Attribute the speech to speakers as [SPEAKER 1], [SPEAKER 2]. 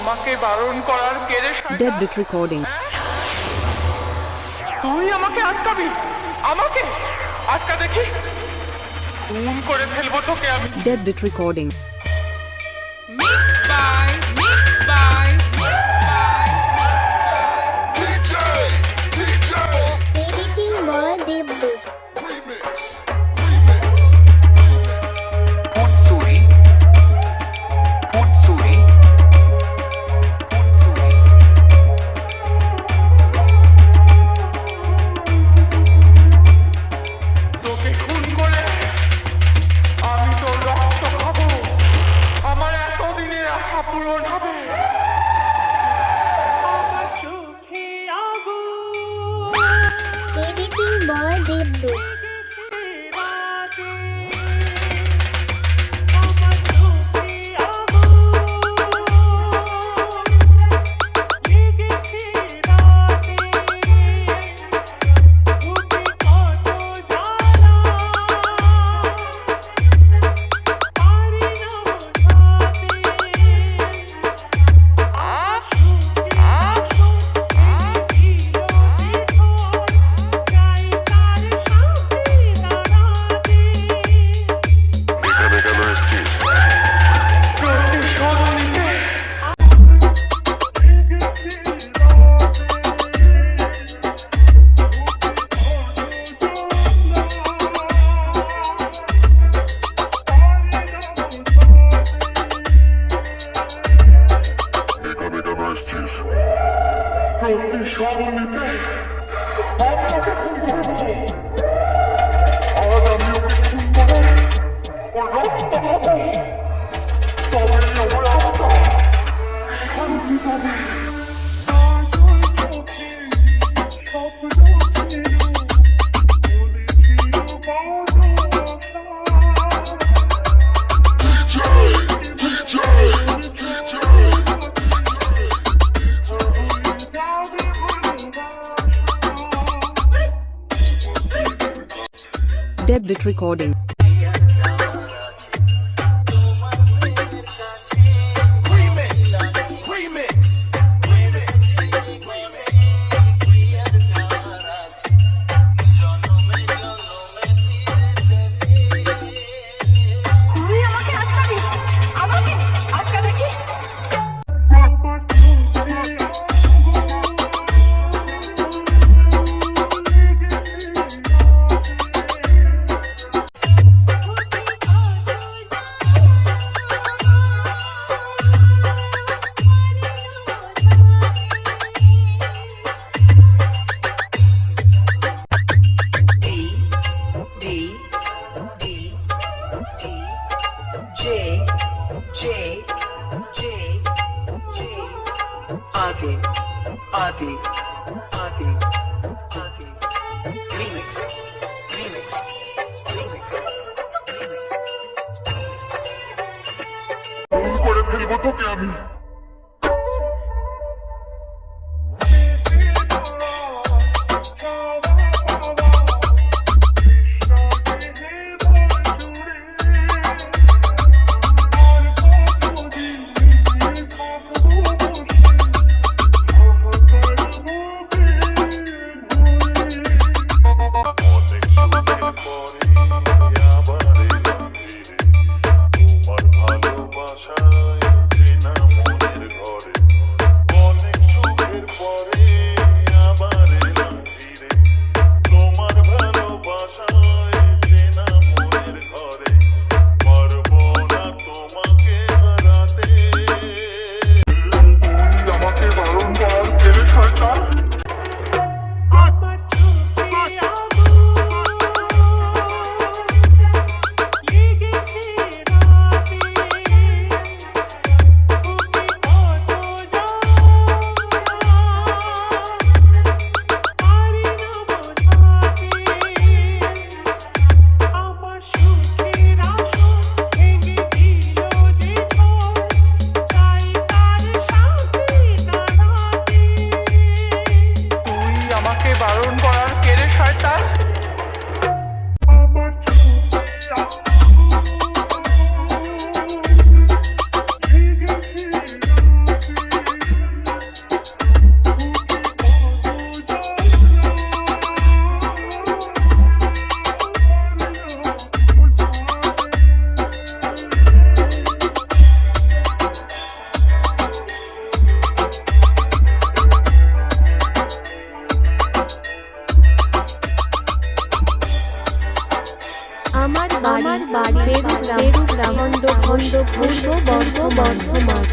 [SPEAKER 1] আমাকে বারণ করার কেড়ে
[SPEAKER 2] ডেবিট রেকর্ডিং হ্যাঁ?
[SPEAKER 1] তুই আমাকে আটকাবি? আমাকে? আটকা দেখি। খুন করে ফেলব তোকে আমি। Debit
[SPEAKER 3] recording 对。
[SPEAKER 2] Debit recording.
[SPEAKER 4] Adi, Adi, Adi, Adi. Remix, remix, remix, remix.
[SPEAKER 3] করে ফেলব তোকে আমি बेटा
[SPEAKER 5] আমার বাড়ি বাড়ি বেরু গ্রাম খণ্ড খণ্ড পূর্ব বর্ধমান বর্ধমান।